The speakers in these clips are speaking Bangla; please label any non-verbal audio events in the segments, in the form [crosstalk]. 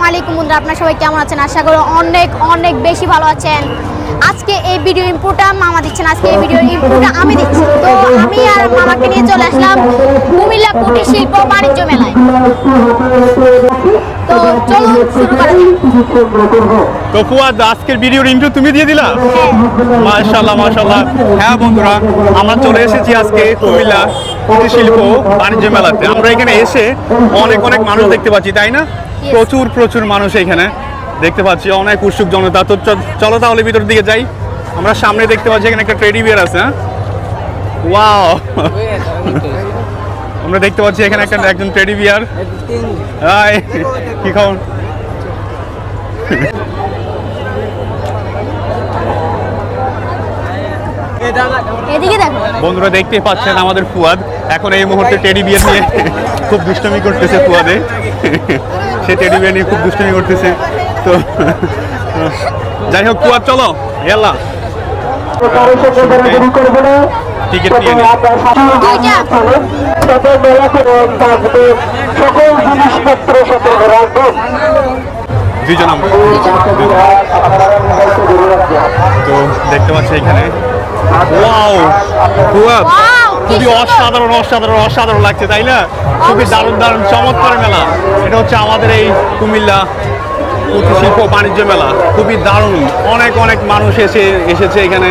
আসসালামু আলাইকুম বন্ধুরা আপনারা সবাই কেমন আছেন? আশা করি অনেক অনেক বেশি ভালো আছেন। আজকে এই ভিডিও ইনপুটটা মামা দিচ্ছেন আজকে এই ভিডিও ইনপুটটা আমি দিচ্ছি। তো আমি আর মামাকে নিয়ে চলে আসলাম কুমিল্লা কুটির শিল্প বাণিজ্য মেলায়। তো চলুন শুরু করা তো ফুয়াদ আজকের ভিডিওর ইন্ট্রো তুমি দিয়ে দিলা? হ্যাঁ। মাশাল্লাহ মাশাল্লাহ হ্যাঁ বন্ধুরা আমরা চলে এসেছি আজকে কুমিল্লা শিল্প বাণিজ্য মেলাতে। আমরা এখানে এসে অনেক অনেক মানুষ দেখতে পাচ্ছি তাই না? প্রচুর প্রচুর মানুষ এখানে। দেখতে পাচ্ছি অনেক উৎসুক জনতা। তো চলো তাহলে ভিতর দিকে যাই। আমরা সামনে দেখতে পাচ্ছি এখানে একটা ট্রেডি বিয়ার আছে হ্যাঁ? ওয়াও [laughs] আমরা দেখতে পাচ্ছি এখানে একটা একজন টেডি বিয়ার হাই কি খবর? বন্ধুরা দেখতেই পাচ্ছেন আমাদের ফুয়াদ। এখন এই মুহূর্তে টেডি বিয়ার নিয়ে খুব দুষ্টমি করতেছে ফুয়াদে। সে টেডি বিয়ার নিয়ে খুব দুষ্টমি করতেছে। তো যাই হোক ফুয়াদ চলো এলা টিকিট নিয়ে সকল জিনিসপত্র সাথে রাখবেন দুইজন আমরা। তো দেখতে পাচ্ছি এখানে। ওয়াও খুবই অসাধারণ অসাধারণ অসাধারণ লাগছে তাই না? খুবই। দারুণ দারুণ চমৎকার মেলা। এটা হচ্ছে আমাদের এই কুমিল্লা শিল্প বাণিজ্য মেলা খুবই দারুণ। অনেক অনেক মানুষ এসে, এসেছে এখানে।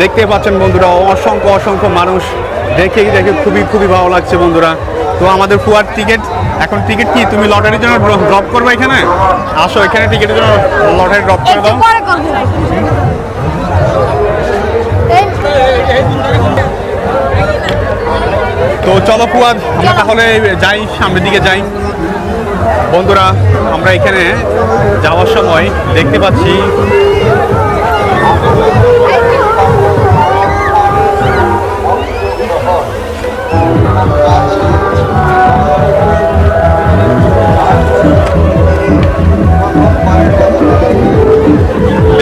দেখতে পাচ্ছেন বন্ধুরা, অসংখ্য অসংখ্য মানুষ দেখেই দেখে খুবই খুবই ভালো লাগছে বন্ধুরা। তো আমাদের ফুয়ার টিকিট, এখন টিকিট কি? তুমি লটারির জন্য ড্রপ করবে এখানে? আসো, এখানে টিকিটের জন্য লটারি ড্রপ করে দাও। তো চলো ফুয়াদ, আমরা তাহলে যাই, সামনের দিকে যাই। বন্ধুরা আমরা এখানে যাওয়ার সময় দেখতে পাচ্ছি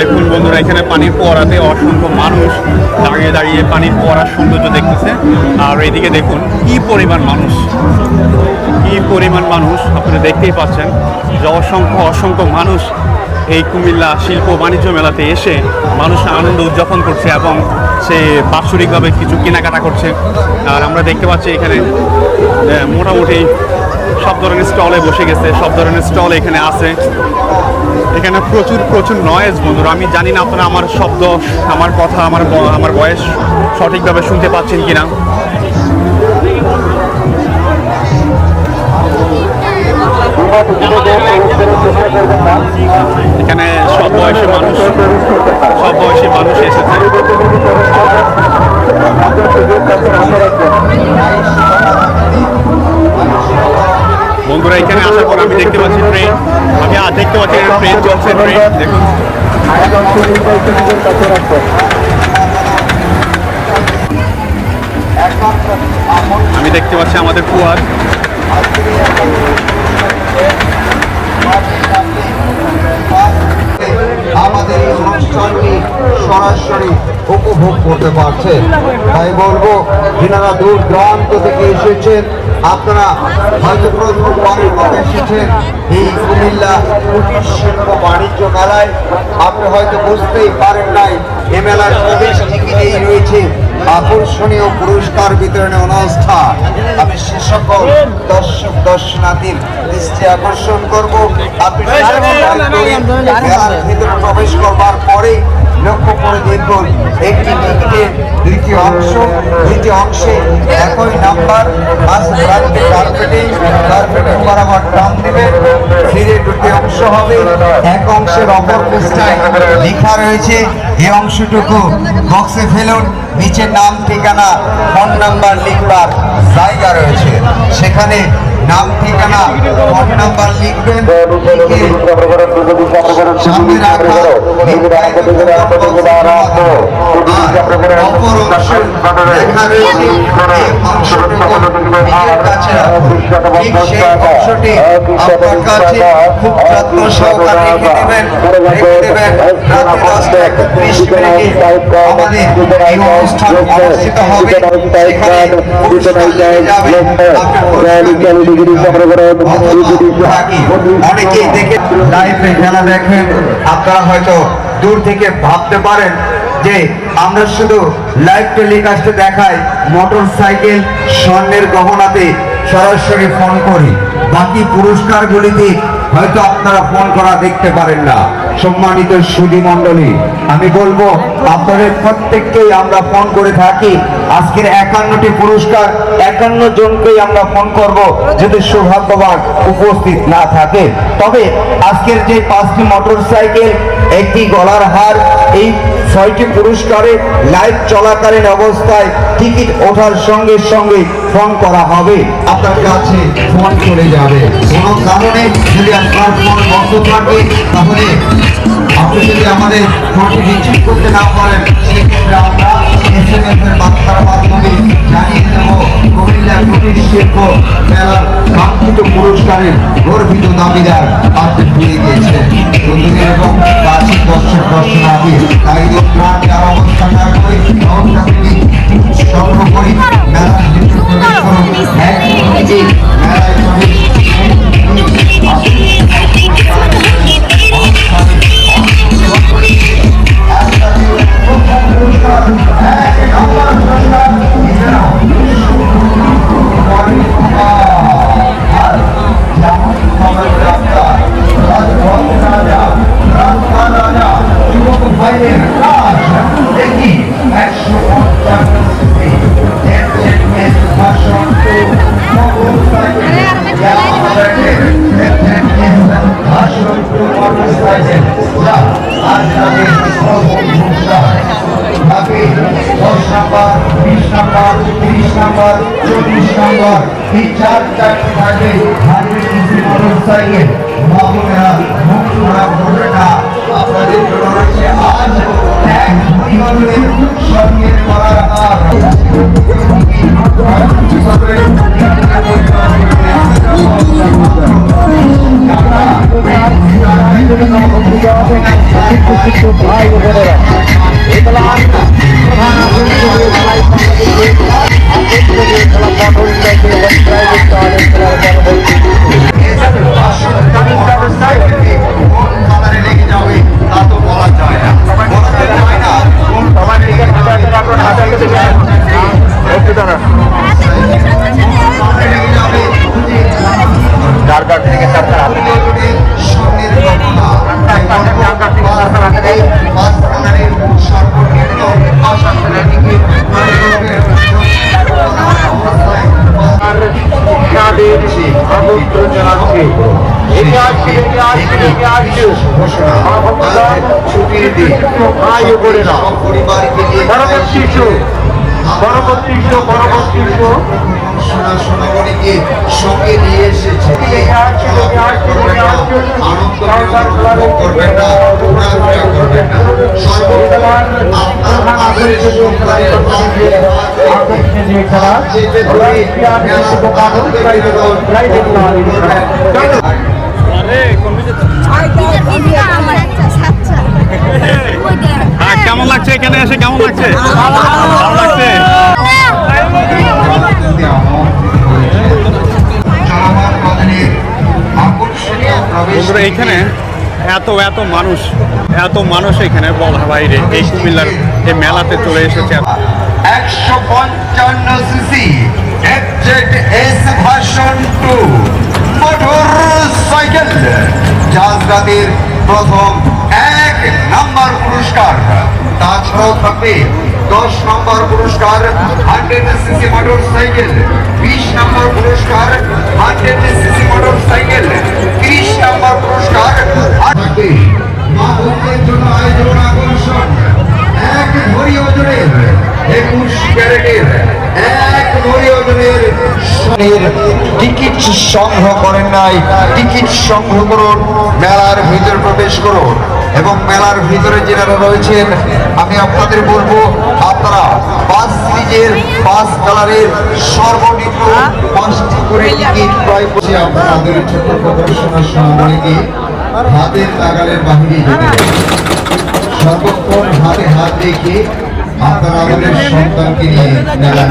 দেখুন বন্ধুরা, এখানে পানির পোয়ারাতে অসংখ্য মানুষ দাঁড়িয়ে দাঁড়িয়ে পানির পোয়ারার সৌন্দর্য দেখতেছে। আর এদিকে দেখুন, কি পরিমাণ মানুষ। কি পরিমাণ মানুষ, আপনারা দেখতেই পাচ্ছেন যে অসংখ্য অসংখ্য মানুষ এই কুমিল্লা শিল্প বাণিজ্য মেলাতে এসে মানুষ আনন্দ উদযাপন করছে এবং সে বাৎসরিকভাবে কিছু কেনাকাটা করছে। আর আমরা দেখতে পাচ্ছি এখানে মোটামুটি সব ধরনের স্টলে বসে গেছে, সব ধরনের স্টল এখানে আছে। এখানে প্রচুর প্রচুর নয়েজ বন্ধুরা। আমি জানি না আপনারা আমার শব্দ, আমার কথা, আমার আমার বয়স সঠিকভাবে শুনতে পাচ্ছেন কিনা। এখানে সব বয়সী মানুষ, সব বয়সী মানুষ এসেছে। বন্ধুরা, এখানে আসার পর আমি দেখতে পাচ্ছি ট্রেন আমি আজ দেখতে পাচ্ছি ট্রেন চলছে ট্রেন দেখুন। আমি দেখতে পাচ্ছি আমাদের কুয়ার। আমাদের এই অনুষ্ঠানটি সরাসরি উপভোগ করতে পারছেন তাই বলব যিনারা দূর দূরান্ত থেকে এসেছেন। আপনারা হয়তো প্রথমবারের মতো এসেছেন। এই কুমিল্লা কুটির শিল্প বাণিজ্য মেলায়। আপনি হয়তো বুঝতেই পারেন নাই এ মেলার প্রবেশ টিকিটেই রয়েছে। আকর্ষণীয় পুরস্কার বিতরণী অনুষ্ঠান আমি সে সকল দর্শক দর্শনার্থীর দৃষ্টি আকর্ষণ করব। আপনি প্রবেশ করবার পরে লক্ষ্য করে দেখুন, একটি টিকিটের দুইটি অংশ দুইটি অংশে একই নাম্বার মাঝ প্রান্তে কার্পেটিং কার্পেটিং বরাবর টান দিবেন ফিরে দুটি অংশ হবে, এক অংশের অপর পৃষ্ঠায় লেখা রয়েছে এই অংশটুকু বক্সে ফেলুন নিচে নাম ঠিকানা, ফোন নাম্বার, লিখবার জায়গা রয়েছে। সেখানে নাম ঠিকানা ফোন নাম্বার লিখবেন সামনে রাখা খুব যত্ন সহকারে রেখে দেবেন রেখে দেবেন রাতে দশটা একত্রিশ মিনিটে আমাদের এই অনুষ্ঠান অনুষ্ঠিত হবে সেখানে নিয়ে যাবেন করে। অনেকেই দেখে লাইভে খেলা দেখেন আপনারা হয়তো দূর থেকে ভাবতে পারেন যে আমরা শুধু লাইভ টেলিকাস্টে দেখাই মোটর সাইকেল স্বর্ণের গহনাতে সরাসরি ফোন করি। বাকি পুরস্কারগুলিতে হয়তো আপনারা ফোন করা দেখতে পারেন না। সম্মানিত সুধী মণ্ডলী, আমি বলব, আপনাদের প্রত্যেককেই আমরা ফোন করে থাকি। আজকের একান্নটি পুরস্কার, একান্ন জনকেই আমরা ফোন করব যদি সৌভাগ্যবান উপস্থিত না থাকে। তবে আজকের যে পাঁচটি মোটর সাইকেল একটি গলার হার, এই ছয়টি পুরস্কারে লাইভ চলাকালীন অবস্থায় টিকিট ওঠার সঙ্গে সঙ্গে ফোন করা হবে। আপনার কাছে ফোন চলে যাবে। কোনো কারণে যদি আপনার ফোন বন্ধ থাকে, তাহলে আপনি যদি আমাদের ফোনটি রিচিভ করতে না পারেন, সেক্ষেত্রে আমরা এসএমএস এর বার্তার মাধ্যমে জানিয়ে দেব, কুমিল্লা কুটির শিল্প মেলার কাঙ্ক্ষিত পুরস্কারের গর্বিত দাবিদার বার্ষিক দর্শক দর্শনার্থী, তাই প্রাণ যার অবস্থা না করে সংগ্রহ করি মেলার এক Father মিনিটে মেলায় দশ নাম্বার বিশ নাম্বার তিরিশ নাম্বার না আপনাদের জন্য রয়েছে আজ এক সঙ্গে করার আর ভাই বোনেরা এই খেলা প্রধান আকর্ষণ খেলা মোটর সাইকেল এবং প্রাইভেট কারের খেলার পরবর্তী একটু দাঁড়া চার কাঠ থেকে চারটা আনন্দ উপভোগ করবেন না করবেন না সর্বদা আপনার সন্তানের হ্যাঁ কেমন লাগছে এখানে এসে? কেমন লাগছে? ভালো লাগছে? আকর্ষণীয় প্রবেশ বন্ধুরা এইখানে এত এত মানুষ এত মানুষ এখানে বলার বাইরে এই কুমিল্লার এই মেলাতে চলে এসেছে। একশো পঞ্চান্ন সিসি মোটর সাইকেল প্রথম এক নাম্বার পুরস্কার। তাছাড়াও দশ নম্বর মোটর সাইকেল, বিশ নম্বর পুরস্কার, হান্ড্রেড সিসি মোটর সাইকেল। ওজনের টিকিট সংগ্রহ করেন নাই টিকিট সংগ্রহ করুন, মেলার ভিতর প্রবেশ করুন এবং মেলার ভিতরে যারা রয়েছেন, আমি আপনাদের বলব, আপনারা পাঁচ সিরিজের পাঁচ কালারের সর্বনিম্ন পাঁচটি করে টিকিট ক্রয় করে আপনাদের ছোট প্রদর্শনের সামগ্রী হাতের নাগালের বাহিরে। সর্বক্ষণ হাতে হাত রেখে আপনারা আমাদের সন্তানকে নিয়ে বেড়ান।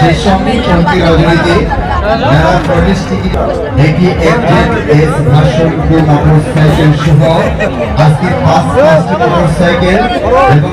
সেই সঙ্গে চলতি রাজনীতি মেলার প্রবেশ টিকিট একজন এস ভাষণ মোটর সাইকেল সহ আজকে পাঁচ পাঁচটি মোটর এবং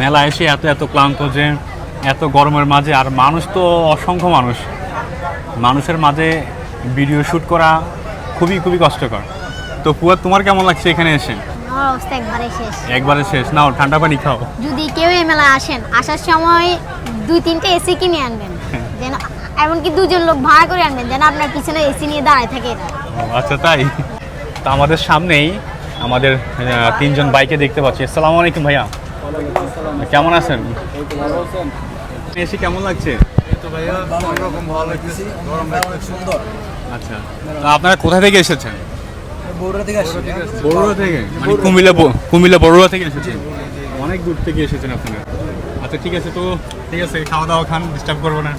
মেলা এসে এত এত ক্লান্ত যে এত গরমের মাঝে আর মানুষ তো অসংখ্য মানুষ। মানুষের মাঝে ভিডিও শ্যুট করা খুবই খুবই কষ্টকর। তো পুয়া তোমার কেমন লাগছে এখানে এসে? একবারে শেষ। একবারে শেষ। নাও ঠান্ডা পানি খাও। যদি কেউ এই মেলায় আসেন আসার সময় দুই তিনটে এসি কিনে আনবেন। [laughs] যেন এমনকি দুজন লোক ভাড়া করে আনবেন যেন আপনার পিছনে এসি নিয়ে দাঁড়ায় থাকে আচ্ছা তাই? তো আমাদের সামনেই আমাদের তিনজন বাইকে দেখতে পাচ্ছি। আসসালামু আলাইকুম ভাইয়া। কেমন আছেন? এসে কেমন লাগছে? আচ্ছা। আপনারা কোথা থেকে এসেছেন? বড়ুয়া থেকে। মানে কুমিল্লা কুমিল্লা বড়ুয়া থেকে এসেছেন? অনেক দূর থেকে এসেছেন আপনারা। আচ্ছা ঠিক আছে, তো ঠিক আছে খাওয়া দাওয়া খান ডিস্টার্ব করব না।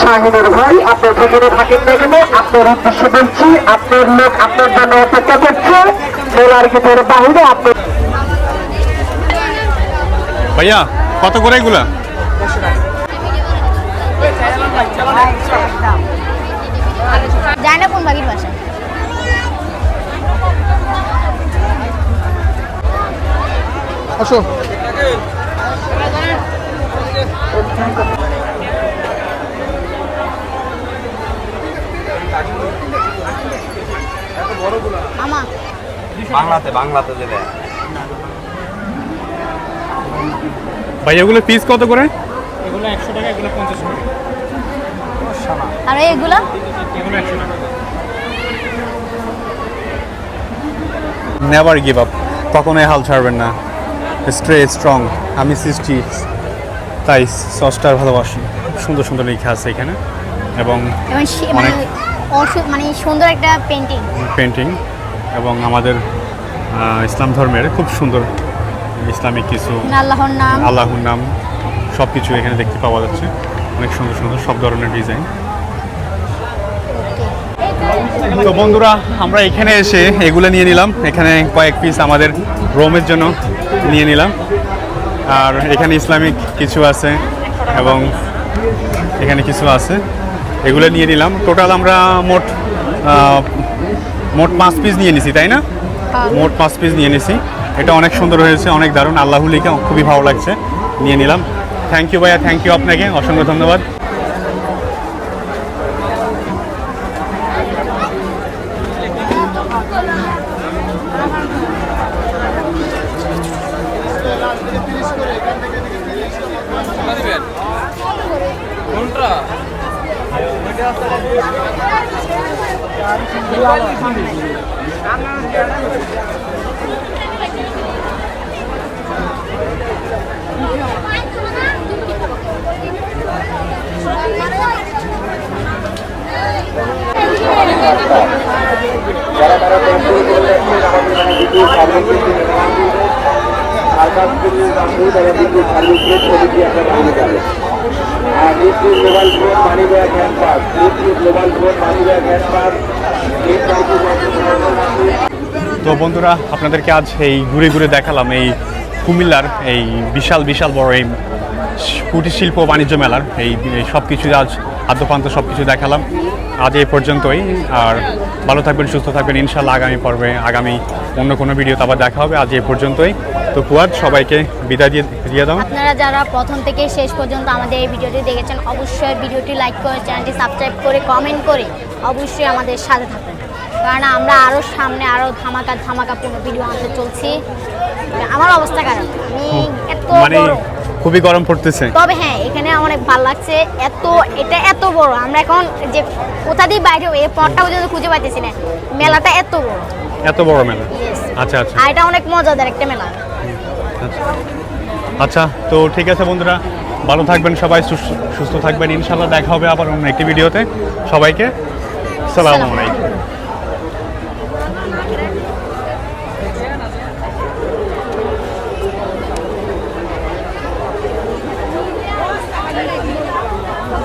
শাহিনুর ভাই আপনার যেখানে থাকেন না কেন? আপনার উদ্দেশ্যে বলছি আপনার লোক আপনার জন্য অপেক্ষা করছে। মেলার ভিতরে বাহিরে আপনি ভাইয়া কত করে এগুলা? যায় না কোন বাগির বাসা। আসো। আমা। বাংলাতে বাংলাতে দেবে ভাই এগুলো পিস কত করে? আর এগুলা? নেভার গিভ আপ কখনোই হাল ছাড়বেন না। স্ট্রে স্ট্রং আমি সৃষ্টি। তাই সসটার ভালোবাসি। সুন্দর সুন্দর লেখা আছে এখানে। এবং মানে অনেক- মানে সুন্দর একটা পেন্টিং পেন্টিং এবং আমাদের ইসলাম ধর্মের খুব সুন্দর ইসলামিক কিছু আল্লাহর নাম। আল্লাহর নাম সব কিছু এখানে দেখতে পাওয়া যাচ্ছে। অনেক সুন্দর সুন্দর সব ধরনের ডিজাইন তো বন্ধুরা আমরা এখানে এসে এগুলো নিয়ে নিলাম। এখানে কয়েক পিস আমাদের রোমের জন্য নিয়ে নিলাম। আর এখানে ইসলামিক কিছু আছে এবং এখানে কিছু আছে। এগুলো নিয়ে নিলাম। টোটাল আমরা মোট মোট পাঁচ পিস নিয়ে নিছি তাই না? মোট পাঁচ পিস নিয়ে নিছি। এটা অনেক সুন্দর হয়েছে অনেক দারুণ। আল্লাহ লিখে খুবই ভালো লাগছে। নিয়ে নিলাম। থ্যাংক ইউ ভাইয়া থ্যাংক ইউ আপনাকে। অসংখ্য ধন্যবাদ। যারা তারা পেন্সিল করে রাখছেন আমাদের এখানে দ্বিতীয় সার্ভিস সার্কাস বান্ধব তারা দ্বিতীয় সার্ভিসের ছবি দিয়ে আপনারা পেয়ে যাবেন পাস। তো বন্ধুরা, আপনাদেরকে আজ এই ঘুরে ঘুরে দেখালাম এই কুমিল্লার এই বিশাল বিশাল বড় এই কুটির শিল্প বাণিজ্য মেলার। এই সব কিছু আজ আদ্যপ্রান্ত সব কিছু দেখালাম। আজ এই পর্যন্তই আর ভালো থাকবেন সুস্থ থাকবেন ইনশাল্লাহ আগামী পর্বে আগামী অন্য কোনো ভিডিওতে আবার দেখা হবে আজ এই পর্যন্তই। তো ফুয়াদ সবাইকে বিদায় দিয়ে দিয়ে দাও। আপনারা যারা প্রথম থেকে শেষ পর্যন্ত আমাদের এই ভিডিওটি দেখেছেন অবশ্যই ভিডিওটি লাইক করে চ্যানেলটি সাবস্ক্রাইব করে কমেন্ট করে অবশ্যই আমাদের সাথে থাকবেন। কারণ আমরা আরও সামনে আরও ধামাকা ধামাকা পুরো ভিডিও আনতে চলছি। আমার অবস্থা খারাপ। আমি এত মানে খুবই গরম পড়তেছে। তবে হ্যাঁ এখানে অনেক ভালো লাগছে এত এটা এত বড়। আমরা এখন যে কোথা দিয়ে বাইরে এই পথটা পর্যন্ত খুঁজে পাইতেছি না। মেলাটা এত বড়। এত বড় মেলা? আচ্ছা আচ্ছা। আর এটা অনেক মজাদার একটা মেলা। আচ্ছা। তো ঠিক আছে বন্ধুরা ভালো থাকবেন সবাই সুস্থ- থাকবেন। ইনশাল্লাহ দেখা হবে আবার অন্য একটি ভিডিওতে। সবাইকে সালাম সালাম। আলাইকুম।